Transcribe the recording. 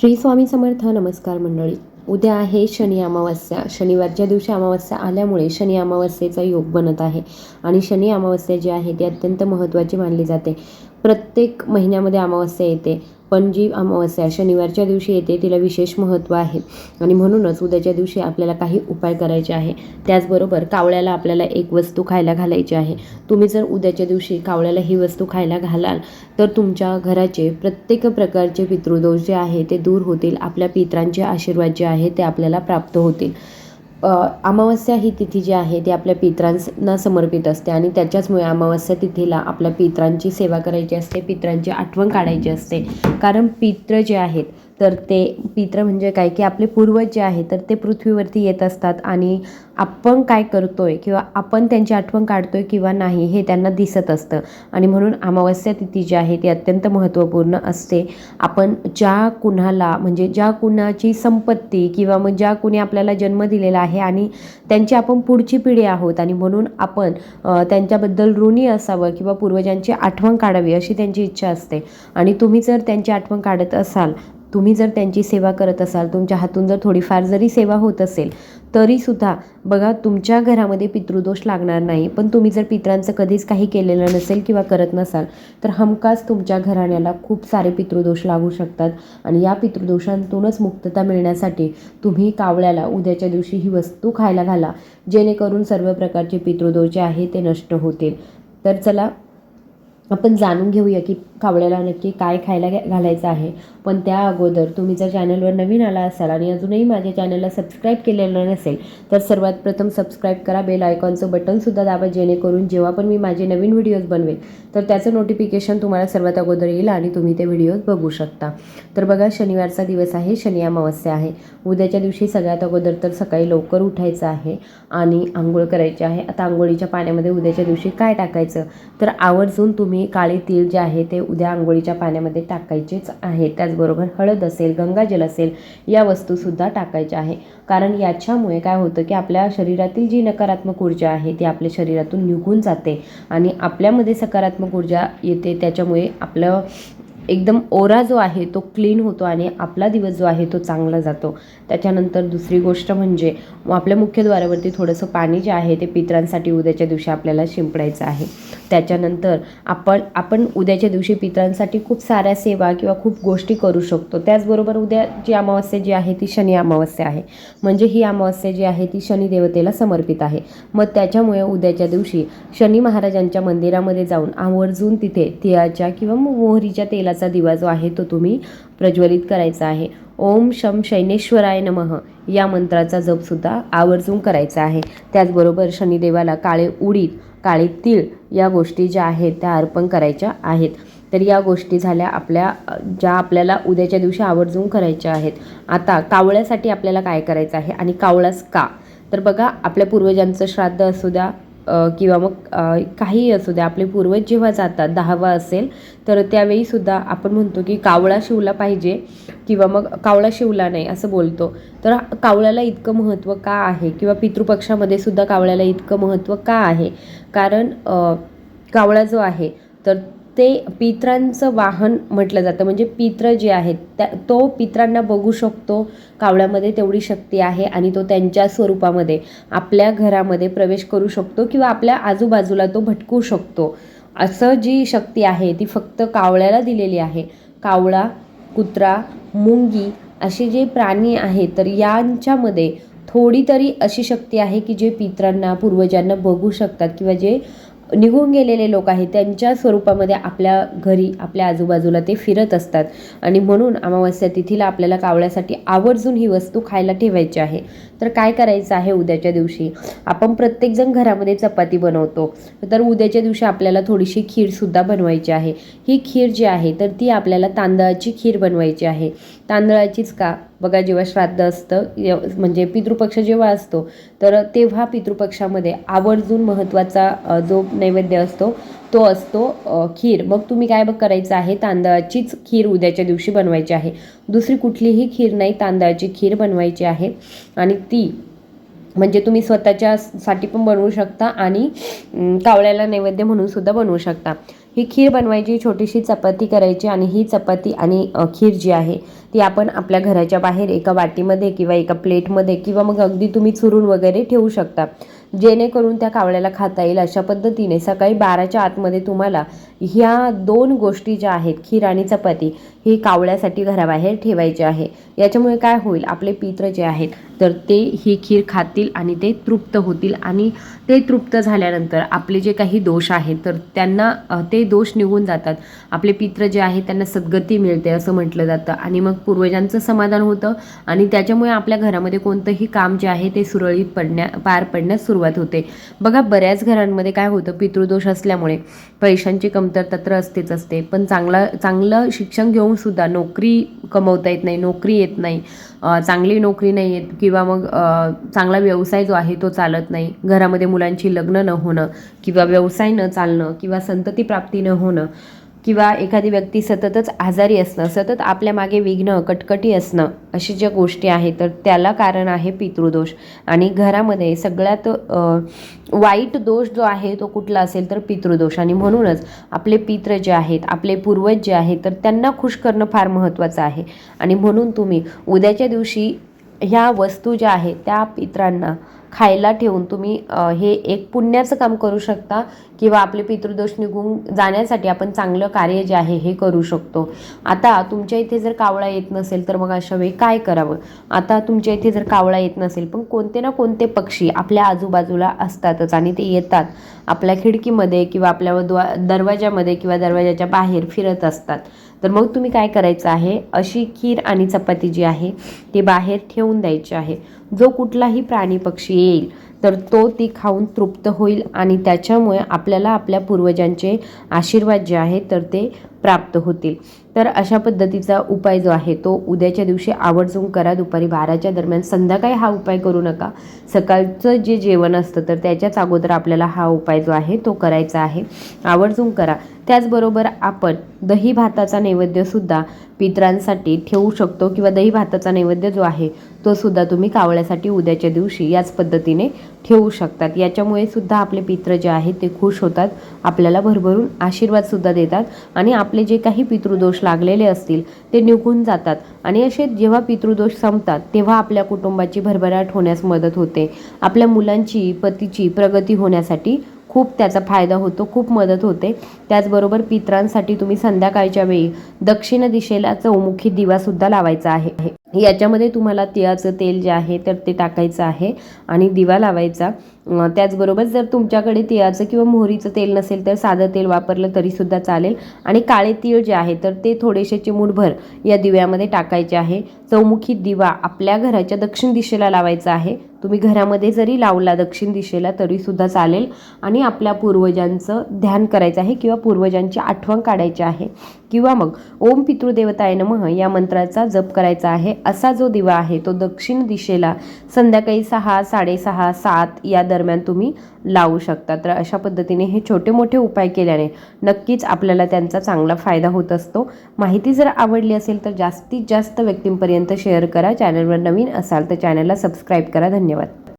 श्री स्वामी समर्थ नमस्कार मंडळी. उद्या आहे शनी अमावस्या. शनिवारच्या दिवशी अमावस्या आल्यामुळे शनी अमावस्येचा योग बनत आहे आणि शनी अमावस्या जी आहे ती अत्यंत महत्त्वाची मानली जाते. प्रत्येक महिन्यामध्ये अमावस्या येते. पण जी अमावस्या शनिवारच्या दिवशी येते तिला विशेष महत्त्व आहे. आणि म्हणूनच उद्याच्या दिवशी आपल्याला काही उपाय करायचे आहे. त्याचबरोबर कावळ्याला आपल्याला एक वस्तू खायला घालायची आहे. तुम्ही जर उद्याच्या दिवशी कावळ्याला ही वस्तू खायला घालाल तर तुमच्या घराचे प्रत्येक प्रकारचे पितृदोष जे आहे ते दूर होतील. आपल्या पित्रांचे आशीर्वाद जे आहे ते आपल्याला प्राप्त होतील. अमावस्या ही तिथी जी आहे ती आपल्या पित्रांना समर्पित असते आणि त्याच्याचमुळे अमावस्या तिथीला आपल्या पित्रांची सेवा करायची असते पित्रांची आठवण काढायची असते. कारण पित्र जे आहेत तर ते पित्र म्हणजे काय की आपले पूर्वज जे आहेत तर ते पृथ्वीवरती येत असतात आणि आपण काय करतोय किंवा आपण त्यांची आठवण काढतोय किंवा नाही हे त्यांना दिसत असतं. आणि म्हणून अमावस्या तिथी जी आहे ती अत्यंत महत्त्वपूर्ण असते. आपण ज्या कुणाला म्हणजे ज्या कुणाची संपत्ती किंवा मग ज्या कुणी आपल्याला जन्म दिलेला आहे आणि त्यांची आपण पुढची पिढी आहोत आणि म्हणून आपण त्यांच्याबद्दल ऋणी असावं किंवा पूर्वजांची आठवण काढावी अशी त्यांची इच्छा असते. आणि तुम्ही जर त्यांची आठवण काढत असाल तुम्ही जर त्यांची सेवा करत असाल तुमच्या हातून जर थोडीफार जरी सेवा होत असेल तरीसुद्धा बघा तुमच्या घरामध्ये पितृदोष लागणार नाही. पण तुम्ही जर पित्रांचं कधीच काही केलेलं नसेल किंवा करत नसाल तर हमखास तुमच्या घराण्याला खूप सारे पितृदोष लागू शकतात. आणि या पितृदोषांतूनच मुक्तता मिळण्यासाठी तुम्ही कावळ्याला उद्याच्या दिवशी ही वस्तू खायला घाला. जेणेकरून सर्व प्रकारचे पितृदोष जे आहे ते नष्ट होतील. तर चला आपण जाणून घेऊया की कावळ्याला नक्की काय खायला घालायचं आहे. पण त्या अगोदर तुम्ही जर चॅनलवर नवीन आला असाल आणि अजूनही माझ्या चॅनलला सबस्क्राईब केलेलं नसेल तर सर्वात प्रथम सबस्क्राईब करा बेल आयकॉनचं बटनसुद्धा दाबा जेणेकरून जेव्हा पण मी माझे नवीन व्हिडिओज बनवेल तर त्याचं नोटिफिकेशन तुम्हाला सर्वात अगोदर येईल आणि तुम्ही ते व्हिडिओज बघू शकता. तर बघा शनिवारचा दिवस आहे शनी अमावस्या आहे. उद्याच्या दिवशी सगळ्यात अगोदर तर सकाळी लवकर उठायचं आहे आणि आंघोळ करायची आहे. आता आंघोळीच्या पाण्यामध्ये उद्याच्या दिवशी काय टाकायचं? तर आवर्जून तुम्ही काळे तीळ जे आहे ते उद्या आंघोळीच्या पाण्यामध्ये टाकायचेच आहे. त्याचबरोबर हळद असेल गंगाजल असेल या वस्तूसुद्धा टाकायच्या आहे. कारण याच्यामुळे काय होतं की आपल्या शरीरातील जी नकारात्मक ऊर्जा आहे ती आपल्या शरीरातून निघून जाते आणि आपल्यामध्ये सकारात्मक ऊर्जा येते. त्याच्यामुळे आपलं एकदम ओरा जो आहे तो क्लीन होतो आणि आपला दिवस जो आहे तो चांगला जातो. त्याच्यानंतर दुसरी गोष्ट म्हणजे आपल्या मुख्यद्वारावरती थोडंसं पाणी जे आहे ते पित्रांसाठी उद्याच्या दिवशी आपल्याला शिंपडायचं आहे. त्याच्यानंतर आपण आपण उद्याच्या दिवशी पित्रांसाठी खूप साऱ्या सेवा किंवा खूप गोष्टी करू शकतो. त्याचबरोबर उद्या जी अमावस्या जी आहे ती शनी अमावस्या आहे. म्हणजे ही अमावस्या जी आहे ती शनी देवतेला समर्पित आहे. मग त्याच्यामुळे उद्याच्या दिवशी शनी महाराजांच्या मंदिरामध्ये जाऊन आवर्जून तिथे तिळाच्या किंवा मोहरीच्या तेलाचा दिवा जो आहे तो तुम्ही प्रज्वलित करायचा आहे. ओम शम शैनेश्वराय नमः. या मंत्राचा जपसुद्धा आवर्जून करायचा आहे. त्याचबरोबर शनिदेवाला काळे उडीद काळे तीळ या गोष्टी ज्या आहेत त्या अर्पण करायच्या आहेत. तर या गोष्टी झाल्या आपल्या ज्या आपल्याला उद्याच्या दिवशी आवर्जून करायच्या आहेत. आता कावळ्यासाठी आपल्याला काय करायचं आहे आणि कावळास का? तर बघा आपल्या पूर्वजांचं श्राद्ध असू द्या किंवा मग काहीही असू द्या आपले पूर्वज जेव्हा जातात दहावा असेल तर त्यावेळीसुद्धा आपण म्हणतो की कावळा शिवला पाहिजे किंवा मग कावळा शिवला नाही असं बोलतो. तर कावळ्याला इतकं महत्त्व का आहे? किंवा पितृपक्षामध्ये सुद्धा कावळ्याला इतकं महत्त्व का आहे? कारण कावळा जो आहे तर ते पित्रांचं वाहन म्हटलं जातं. म्हणजे पित्र जे आहेत त्या तो पित्रांना बघू शकतो कावळ्यामध्ये तेवढी शक्ती आहे आणि तो त्यांच्या स्वरूपामध्ये आपल्या घरामध्ये प्रवेश करू शकतो किंवा आपल्या आजूबाजूला तो भटकू शकतो. असं जी शक्ती आहे ती फक्त कावळ्याला दिलेली आहे. कावळा कुत्रा मुंगी असे जे प्राणी आहेत तर यांच्यामध्ये थोडी तरी अशी शक्ती आहे की जे पित्रांना पूर्वजांना बघू शकतात किंवा जे निघून गेलेले लोक आहेत त्यांच्या स्वरूपामध्ये आपल्या घरी आपल्या आजूबाजूला ते फिरत असतात. आणि म्हणून अमावस्या तिथीला आपल्याला कावळ्यासाठी आवर्जून ही वस्तू खायला ठेवायची आहे. तर काय करायचं आहे उद्याच्या दिवशी? आपण प्रत्येकजण घरामध्ये चपाती बनवतो. तर उद्याच्या दिवशी आपल्याला थोडीशी खीरसुद्धा बनवायची आहे. ही खीर जी आहे तर ती आपल्याला तांदळाची खीर बनवायची आहे. तांदळाचीच का? बघा जेव्हा श्राद्ध असतं य- म्हणजे पितृपक्ष जेव्हा असतो तर तेव्हा पितृपक्षामध्ये आवर्जून महत्त्वाचा जो नैवेद्य असतो तो असतो खीर. मग तुम्ही काय बघ करायचं आहे? तांदळाचीच खीर उद्याच्या दिवशी बनवायची आहे. दुसरी कुठलीही खीर नाही तांदळाची खीर बनवायची आहे. आणि ती म्हणजे तुम्ही स्वतःच्या साठी पण बनवू शकता आणि कावळ्याला नैवेद्य म्हणून सुद्धा बनवू शकता. ही खीर बनवायची छोटीशी चपाती करायची आणि ही चपाती आणि खीर जी आहे ती आपण आपल्या घराच्या बाहेर एका वाटीमध्ये किंवा एका प्लेटमध्ये किंवा मग अगदी तुम्ही चुरून वगैरे ठेवू शकता. जेणेकरून त्या कावळ्याला खाता येईल अशा पद्धतीने सकाळी बाराच्या आतमध्ये तुम्हाला ह्या दोन गोष्टी ज्या आहेत खीर आणि चपाती ही कावळ्यासाठी घराबाहेर ठेवायची आहे. याच्यामुळे काय होईल आपले पित्र जे आहेत तर ते ही खीर खातील आणि ते तृप्त होतील. आणि ते तृप्त झाल्यानंतर आपले जे काही दोष आहेत तर त्यांना ते दोष निघून जातात. आपले पित्र जे आहेत त्यांना सद्गती मिळते असं म्हटलं जातं. आणि मग पूर्वजांचं समाधान होतं. आणि त्याच्यामुळे आपल्या घरामध्ये कोणतंही काम जे आहे ते सुरळीत पडण्या पार पडण्यास सुरुवात होते. बघा बऱ्याच घरांमध्ये काय होतं पितृदोष असल्यामुळे पैशांची कमतरता तर असतेच असते. पण चांगला चांगलं शिक्षण घेऊन सुद्धा नोकरी कमवता येत नाही नोकरी येत नाही. चांगली नोकरी नाही येत किंवा मग चांगला व्यवसाय जो आहे तो चालत नाही. घरामध्ये मुलांची लग्न न होणं किंवा व्यवसाय न चालणं किंवा संतती प्राप्ती न होणं. किंवा एखादी व्यक्ती सततच आजारी असणं सतत आपल्या मागे विघ्न कटकटी असणं अशी ज्या गोष्टी आहेत तर त्याला कारण आहे पितृदोष. आणि घरामध्ये सगळ्यात वाईट दोष जो आहे तो कुठला असेल तर पितृदोष. आणि म्हणूनच आपले पित्र जे आहेत आपले पूर्वज जे आहेत तर त्यांना खुश करणं फार महत्त्वाचं आहे. आणि म्हणून तुम्ही उद्याच्या दिवशी ह्या वस्तू ज्या आहेत त्या पित्रांना खायला ठेवून तुम्ही हे एक पुण्याचं काम करू शकता किंवा आपले पितृदोष निघून जाण्यासाठी आपण चांगलं कार्य जे आहे हे करू शकतो. आता तुमच्या इथे जर कावळा येत नसेल तर मग अशा वेळी काय करावं? आता तुमच्या इथे जर कावळा येत नसेल पण कोणते ना कोणते पक्षी आपल्या आजूबाजूला असतातच आणि ते येतात. आपल्या खिडकीमध्ये किंवा आपल्या द्वा दरवाजामध्ये किंवा दरवाजाच्या बाहेर फिरत असतात. तर मग तुम्ही काय करायचं आहे? अशी खीर आणि चपाती जी आहे ती बाहेर ठेवून द्यायची आहे. जो कुठलाही प्राणी पक्षी येईल. तर तो ती खाऊन तृप्त होईल आणि त्याच्यामुळे आपल्याला आपल्या पूर्वजांचे आशीर्वाद जे आहेत तर ते प्राप्त होतील. तर अशा पद्धतीचा उपाय जो आहे तो उद्याच्या दिवशी आवर्जून करा. दुपारी बाराच्या दरम्यान संध्याकाळी हा उपाय करू नका. सकाळचं जे जेवण असतं तर त्याच्याच अगोदर आपल्याला हा उपाय जो आहे तो करायचा आहे. आवर्जून करा. त्याचबरोबर आपण दही भाताचा नैवेद्यसुद्धा पित्रांसाठी ठेवू शकतो किंवा दही भाताचा नैवेद्य जो आहे तो सुद्धा तुम्ही कावळ्यासाठी उद्याच्या दिवशी याच पद्धतीने ठेवू शकतात. याच्यामुळे सुद्धा आपले पित्र जे आहेत ते खुश होतात आपल्याला भरभरून आशीर्वादसुद्धा देतात आणि आपले जे काही पितृदोष लागलेले असतील ते निघून जातात. आणि असे जेव्हा पितृदोष संपतात तेव्हा आपल्या कुटुंबाची भरभराट होण्यास मदत होते. आपल्या मुलांची पतीची प्रगती होण्यासाठी खूप त्याचा फायदा होतो खूप मदत होते. त्याचबरोबर पित्रांसाठी तुम्ही संध्याकाळच्या वेळी दक्षिण दिशेला चौमुखी दिवासुद्धा लावायचा आहे. याच्यामध्ये तुम्हाला तिळाचं तेल जे आहे तर ते टाकायचं आहे आणि दिवा लावायचा. त्याचबरोबर जर तुमच्याकडे तिळाचं किंवा मोहरीचं तेल नसेल तर साधं तेल वापरलं तरीसुद्धा चालेल. आणि काळे तीळ जे आहे तर ते थोडेसे चिमूटभर या दिव्यामध्ये टाकायचे आहे. चौमुखी दिवा आपल्या घराच्या दक्षिण दिशेला लावायचा आहे. तुम्ही घरामध्ये जरी लावला दक्षिण दिशेला तरीसुद्धा चालेल. आणि आपल्या पूर्वजांचं ध्यान करायचं आहे किंवा पूर्वजांची आठवण काढायची आहे. किंवा मग ओम पितृदेवताय नमः या मंत्राचा जप करायचा आहे. असा जो दिवा आहे तो दक्षिण दिशेला संध्याकाळी सहा साडेसहा सात या दरम्यान तुम्ही लावू शकता. तर अशा पद्धतीने हे छोटे मोठे उपाय केल्याने नक्कीच आपल्याला त्यांचा चांगला फायदा होत असतो. माहिती जर आवडली असेल तर जास्तीत जास्त व्यक्तींपर्यंत शेअर करा. चॅनलवर नवीन असाल तर चॅनलला सबस्क्राईब करा. धन्यवाद